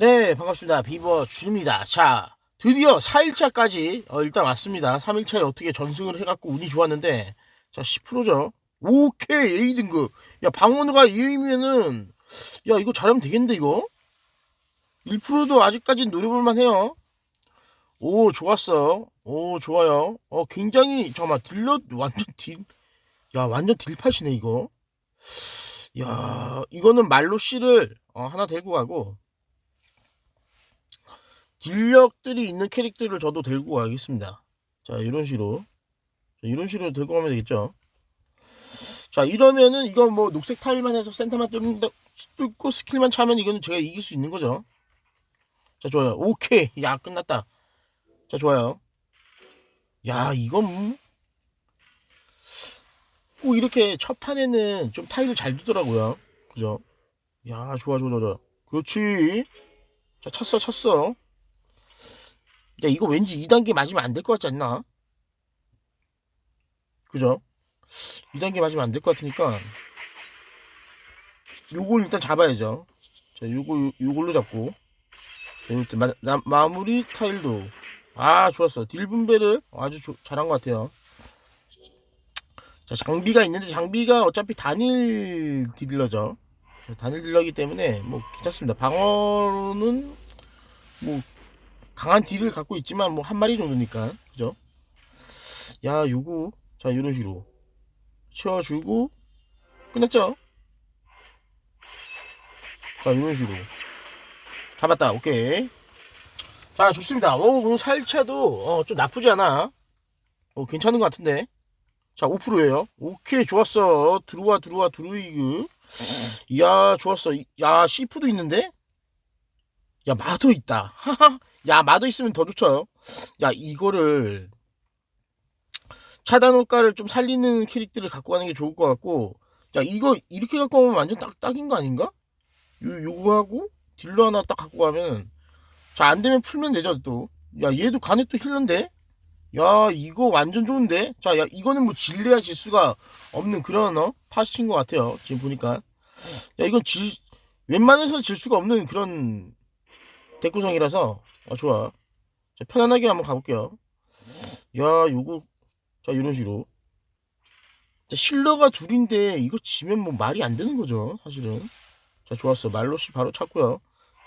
네, 반갑습니다. 비버 준입니다. 자, 드디어 4일차까지 어, 일단 왔습니다. 3일차에 어떻게 전승을 해갖고 운이 좋았는데, 자, 10%죠. 오케이, A 등급. 야, 방어누가 A이면은, 야, 이거 잘하면 되겠는데, 이거? 1%도 아직까진 노려볼만 해요. 오, 좋았어. 오, 좋아요. 어, 굉장히, 잠깐만, 딜러, 완전 딜, 야, 완전 딜팟이네, 이거. 야, 이거는 말로 씨를 어, 하나 데리고 가고, 딜력들이 있는 캐릭터를 저도 데리고 가겠습니다. 자, 이런 식으로. 자, 이런 식으로 데리고 가면 되겠죠. 자, 이러면은 이거 뭐 녹색 타일만 해서 센터만 뚫고 스킬만 차면 이거는 제가 이길 수 있는 거죠. 자, 좋아요. 오케이. 야, 끝났다. 자, 좋아요. 야, 이건 뭐- 꼭 이렇게 첫 판에는 좀 타일을 잘 두더라고요. 그죠? 야, 좋아, 좋아, 좋아. 그렇지. 자, 쳤어, 쳤어. 야, 이거 왠지 2단계 맞으면 안 될 것 같지 않나? 그죠? 2단계 맞으면 안 될 것 같으니까 요걸 일단 잡아야죠. 자, 요거 요걸로 잡고 자, 요때 마, 나- 마무리 타일도 아 좋았어. 딜 분배를 아주 조- 잘한 것 같아요. 자, 장비가 있는데 장비가 어차피 단일 딜러죠. 단일 딜러기 때문에 뭐 괜찮습니다. 방어는 뭐 강한 딜을 갖고 있지만 뭐 한 마리 정도니까. 그죠? 야 요거. 자 이런 식으로. 채워주고 끝났죠? 자 이런 식으로. 잡았다. 오케이. 자 좋습니다. 오 오늘 4일차도 어, 좀 나쁘지 않아. 어, 괜찮은 것 같은데. 자 5%예요. 오케이 좋았어. 들어와 들어와 드루이그. 이야 좋았어. 야 시프도 있는데 야 마도 있다. 야 마도 있으면 더 좋죠. 야 이거를 차단 효과를 좀 살리는 캐릭터를 갖고 가는 게 좋을 것 같고 야 이거 이렇게 갖고 오면 완전 딱 딱인 거 아닌가? 요 요거 하고 딜러 하나 딱 갖고 가면 자 안 되면 풀면 되죠 또. 야 얘도 간에 또 힐러인데? 야 이거 완전 좋은데? 자 야 이거는 뭐 질래야 질 수가 없는 그런 어? 파스인 것 같아요 지금 보니까. 야 이건 질 웬만해서 질 수가 없는 그런 대구성이라서. 아 좋아. 자, 편안하게 한번 가볼게요. 야 요거. 자 이런 식으로. 자, 힐러가 둘인데 이거 지면 뭐 말이 안 되는 거죠 사실은. 자 좋았어. 말로시 바로 찾고요.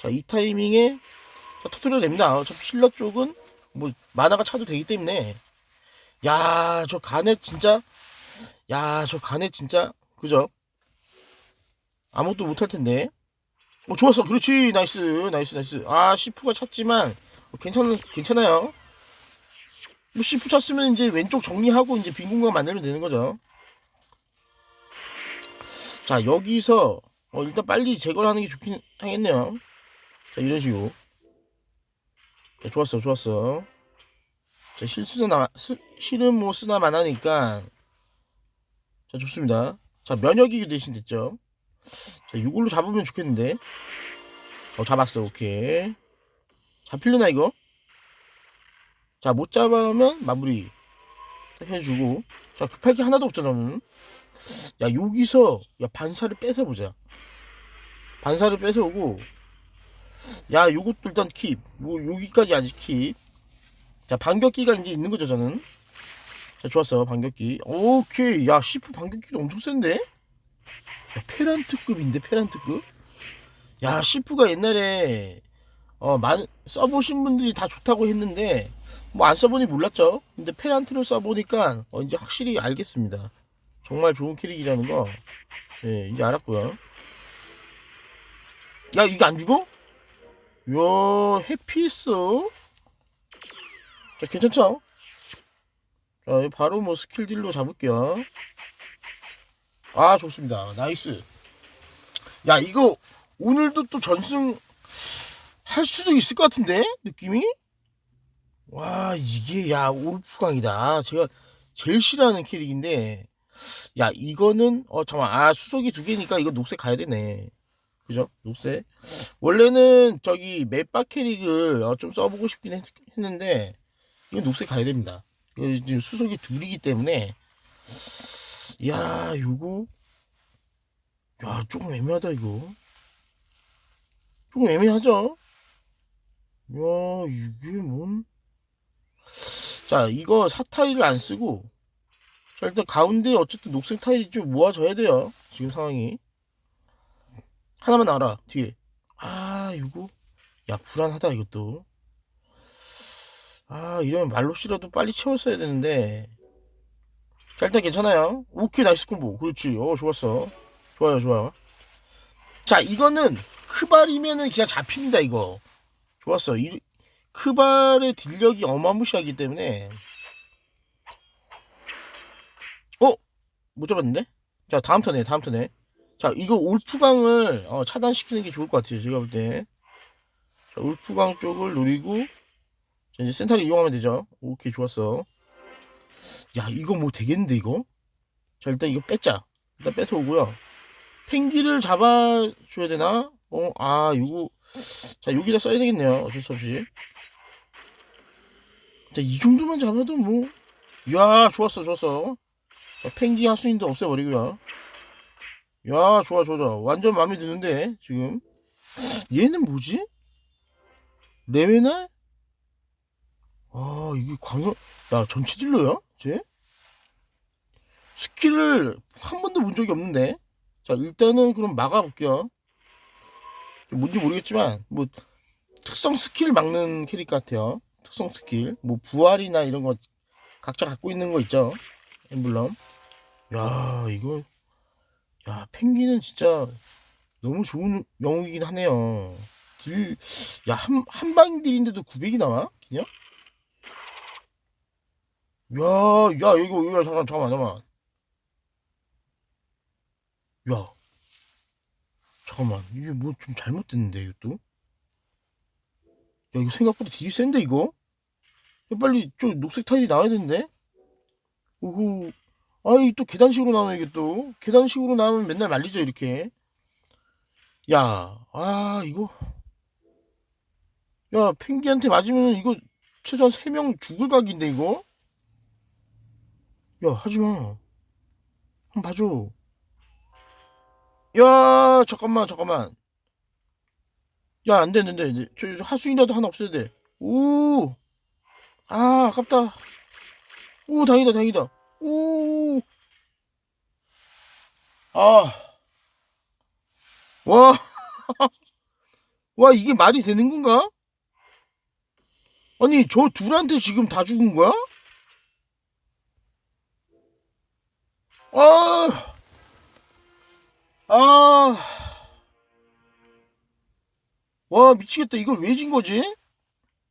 자 이 타이밍에 자, 터트려도 됩니다. 어차피 힐러 쪽은 뭐 만화가 차도 되기 때문에. 야 저 간에 진짜 야 저 간에 진짜 그죠? 아무것도 못할 텐데 어 좋았어 그렇지 나이스 나이스 나이스 아 시프가 찼지만 어, 괜찮 괜찮아요 뭐 시프 찼으면 이제 왼쪽 정리하고 이제 빈 공간 만들면 되는 거죠. 자 여기서 어, 일단 빨리 제거를 하는 게 좋긴 하겠네요. 자 이런 식으로. 자, 좋았어 좋았어. 자 실수는 나 스, 실은 뭐 쓰나 만 하니까 자 좋습니다. 자 면역이 대신 됐죠. 자 이걸로 잡으면 좋겠는데. 어 잡았어 오케이. 잡힐려나 이거? 자, 못 잡으면 마무리 해주고. 자, 급할 게 하나도 없잖아, 너는. 야, 여기서, 야, 반사를 뺏어보자. 반사를 뺏어오고. 야, 요것도 일단 킵. 요, 여기까지 아직 킵. 자, 반격기가 이제 있는 거죠, 저는. 자, 좋았어, 반격기. 오케이. 야, 시프 반격기도 엄청 센데? 야, 페란트급인데, 페란트급? 야, 시프가 옛날에, 어, 만, 써보신 분들이 다 좋다고 했는데, 뭐 안 써보니 몰랐죠. 근데 페란트를 써보니까 어, 이제 확실히 알겠습니다. 정말 좋은 캐릭이라는 거. 예, 이제 알았고요. 야, 이게 안 죽어? 이야, 해피했어. 자, 괜찮죠? 자, 바로 뭐 스킬 딜로 잡을게요. 아, 좋습니다. 나이스. 야, 이거 오늘도 또 전승 할 수도 있을 것 같은데? 느낌이? 와 이게 야 올프강이다 제가 제일 싫어하는 캐릭인데 야 이거는 어 잠깐 아 수속이 두 개니까 이거 녹색 가야 되네 그죠 녹색 원래는 저기 맵바 캐릭을 어, 좀 써보고 싶긴 했, 했는데 이거 녹색 가야 됩니다 지금 수속이 둘이기 때문에 야 요거 야 조금 애매하다 이거 조금 애매하죠 야, 이게 뭔? 자, 이거 사타일을 안 쓰고, 자, 일단 가운데 어쨌든 녹색 타일이 좀 모아져야 돼요. 지금 상황이. 하나만 알아, 뒤에. 아, 이거. 야, 불안하다, 이것도. 아, 이러면 말로씨라도 빨리 채웠어야 되는데. 자, 일단 괜찮아요. 오케이, 나이스 콤보. 그렇지. 어, 좋았어. 좋아요, 좋아요. 자, 이거는 크발이면은 그냥 잡힙니다, 이거. 좋았어. 이, 크발의 딜력이 어마무시하기 때문에. 어? 못 잡았는데? 자, 다음 턴에, 다음 턴에. 자, 이거 올프강을 어, 차단시키는 게 좋을 것 같아요. 제가 볼 때. 자, 올프강 쪽을 노리고, 자, 이제 센터를 이용하면 되죠. 오케이, 좋았어. 야, 이거 뭐 되겠는데, 이거? 자, 일단 이거 뺐자. 일단 뺏어 오고요. 펭기를 잡아줘야 되나? 어, 아, 이거. 자, 여기다 써야 되겠네요. 어쩔 수 없이. 자, 이 정도만 잡아도 뭐. 야, 좋았어, 좋았어. 자, 펭기 하수인도 없애버리고요. 야, 좋아, 좋아, 좋아. 완전 마음에 드는데, 지금. 얘는 뭐지? 레메날? 아, 이게 광역, 야, 전체 딜러야? 쟤? 스킬을 한 번도 본 적이 없는데. 자, 일단은 그럼 막아볼게요. 뭔지 모르겠지만, 뭐, 특성 스킬 막는 캐릭 같아요. 특성 스킬. 뭐, 부활이나 이런 거 각자 갖고 있는 거 있죠. 엠블럼. 야, 이거. 야, 펭귄은 진짜 너무 좋은 영웅이긴 하네요. 딜, 야, 한, 한방 딜인데도 900이 나와? 그냥? 야, 야, 이거, 이거, 잠깐, 잠깐만, 잠깐만. 야, 잠깐만, 이게 뭐 좀 잘못됐는데, 이것도? 야, 이거 생각보다 딜이 센데, 이거? 야, 빨리, 저 녹색 타일이 나와야 되는데? 오호, 아이, 또 계단식으로 나오네, 이게 또. 계단식으로 나오면 맨날 말리죠, 이렇게. 야, 아, 이거. 야, 펭기한테 맞으면 이거 최소한 3명 죽을 각인데, 이거? 야, 하지 마. 한번 봐줘. 야, 잠깐만, 잠깐만. 야, 안 돼, 안 돼, 안 돼. 저 하수인이라도 하나 없어야 돼. 오, 아, 아깝다. 오, 다행이다, 다행이다. 오, 아, 와, 와, 이게 말이 되는 건가? 아니, 저 둘한테 지금 다 죽은 거야? 아, 아, 와, 미치겠다. 이걸 왜 진 거지?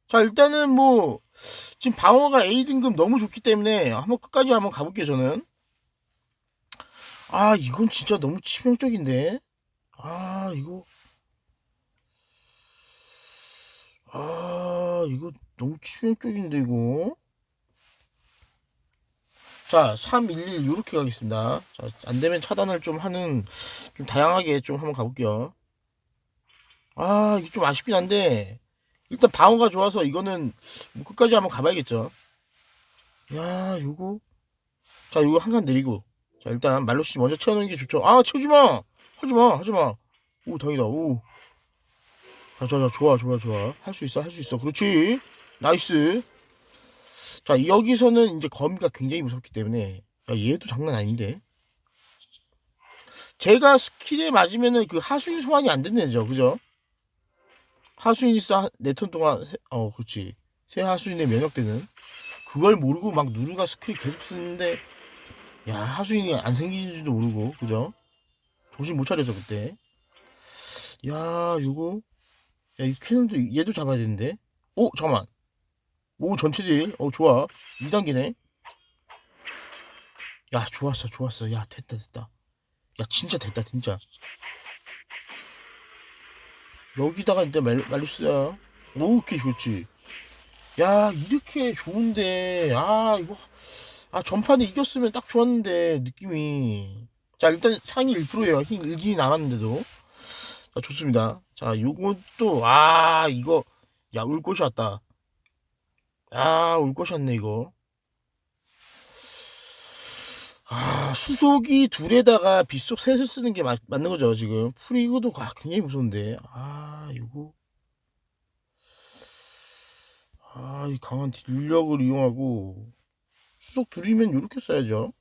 자, 일단은 뭐, 지금 방어가 A 등급 너무 좋기 때문에 한번 끝까지 한번 가볼게요, 저는. 아, 이건 진짜 너무 치명적인데. 아, 이거. 아, 이거 너무 치명적인데, 이거. 자, 311 요렇게 가겠습니다. 자, 안 되면 차단을 좀 하는 좀 다양하게 좀 한번 가볼게요. 아, 이게 좀 아쉽긴 한데 일단 방어가 좋아서 이거는 뭐 끝까지 한번 가봐야겠죠. 야, 요거. 자, 요거 한 칸 내리고. 자, 일단 말로씨 먼저 채워놓는 게 좋죠. 아, 채우지 마. 하지 마. 하지 마. 오, 다행이다. 오. 자, 자, 자, 좋아, 좋아, 좋아. 할 수 있어, 할 수 있어. 그렇지. 나이스. 자, 여기서는 이제 거미가 굉장히 무섭기 때문에 야, 얘도 장난 아닌데. 제가 스킬에 맞으면은 그 하수인 소환이 안 된다죠, 그죠? 하수인 있어 네턴 동안 세- 어, 그렇지. 새 하수인에 면역되는 그걸 모르고 막 누르가 스킬 계속 쓰는데 야 하수인이 안 생기는지도 모르고 그죠? 정신 못 차려서 그때. 야, 요거 야, 이 캐논도 얘도 잡아야 되는데. 오, 잠깐만. 오 전체 딜. 어 좋아. 2단계네. 야 좋았어 좋았어. 야 됐다 됐다. 야 진짜 됐다 진짜. 여기다가 이제 말, 말루스야. 오케이 좋지. 야 이렇게 좋은데 아 이거 아 전판에 이겼으면 딱 좋았는데 느낌이. 자 일단 상위 1%예요. 힘 1기 남았는데도. 자 좋습니다. 자 요것도 아 이거 야 울 곳이 왔다. 아, 올 것이었네, 이거. 아, 수속이 둘에다가 빗속 셋을 쓰는 게 맞, 맞는 거죠, 지금. 이거도 아, 굉장히 무서운데. 아, 이거. 아, 이 강한 딜력을 이용하고 수속 들이면 이렇게 써야죠.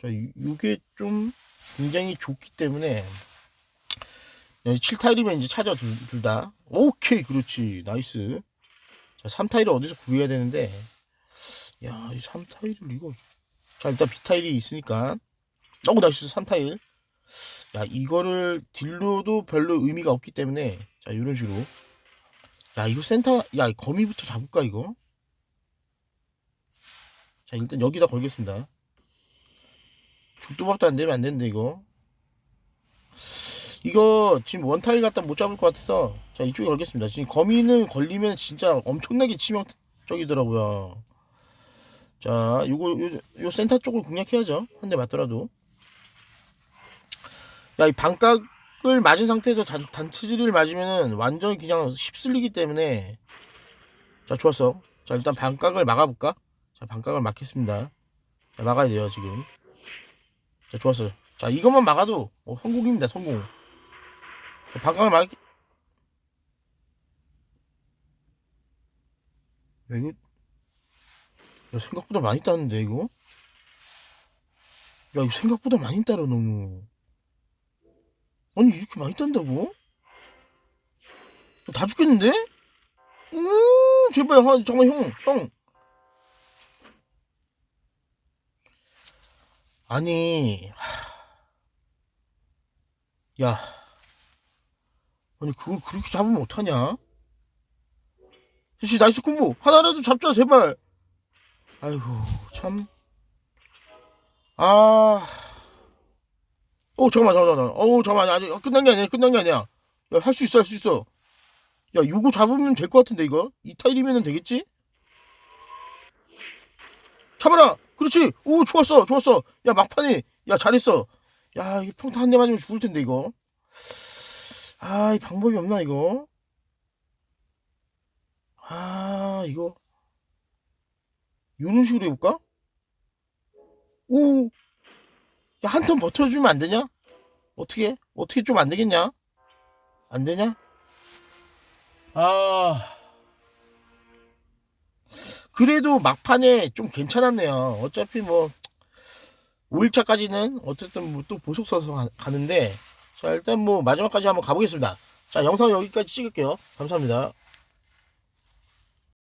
자, 이- 요게 좀 굉장히 좋기 때문에 7타일이면 이제 찾아 둘, 둘 다. 오케이, 그렇지. 나이스. 자, 3타일을 어디서 구해야 되는데 야, 이 3타일을 이거 자, 일단 B타일이 있으니까 어, 나이스. 3타일. 야, 이거를 딜로도 별로 의미가 없기 때문에 자, 이런 식으로 야, 이거 센터 야, 이 거미부터 잡을까 이거? 자, 일단 여기다 걸겠습니다. 죽도밥도 안 되면 안 되는데 이거. 이거 지금 원타일 갖다 못 잡을 것 같아서 자 이쪽에 걸겠습니다. 지금 거미는 걸리면 진짜 엄청나게 치명적이더라고요. 자 요거 요, 요 센터 쪽을 공략해야죠. 한 대 맞더라도. 야 이 반각을 맞은 상태에서 단, 단체질을 맞으면은 완전히 그냥 휩쓸리기 때문에 자 좋았어. 자 일단 반각을 막아볼까? 자 반각을 막겠습니다. 자, 막아야 돼요 지금. 자 좋았어. 자 이것만 막아도 어, 성공입니다 성공. 자, 반각을 막. 야 생각보다 많이 따는데 이거? 야 이거 생각보다 많이 따라 너무. 아니 이렇게 많이 딴다고? 다 죽겠는데? 음 제발 하, 잠깐 형 형. 아니 하... 야 아니 그걸 그렇게 잡으면 어떡하냐? 그렇지 나이스 콤보. 하나라도 잡자 제발. 아이고 참. 아... 어 잠깐만 잠깐만. 어우 잠깐만. 아직 끝난 게 아니야. 끝난 게 아니야. 야 할 수 있어 할 수 있어. 야 요거 잡으면 될 것 같은데 이거? 이 타일이면 되겠지? 잡아라! 그렇지! 오 좋았어 좋았어. 야 막판에. 야 잘했어. 야 이거 평타 한 대 맞으면 죽을 텐데 이거 아 이 방법이 없나 이거 아 이거 요런 식으로 해볼까 오 야, 한 턴 버텨주면 안 되냐? 어떻게? 어떻게 좀 안 되겠냐? 안 되냐? 아. 그래도 막판에 좀 괜찮았네요. 어차피 뭐, 5일차까지는 어쨌든 뭐 또 보석 써서 가- 가는데, 자, 일단 뭐 마지막까지 한번 가보겠습니다. 자, 영상 여기까지 찍을게요. 감사합니다.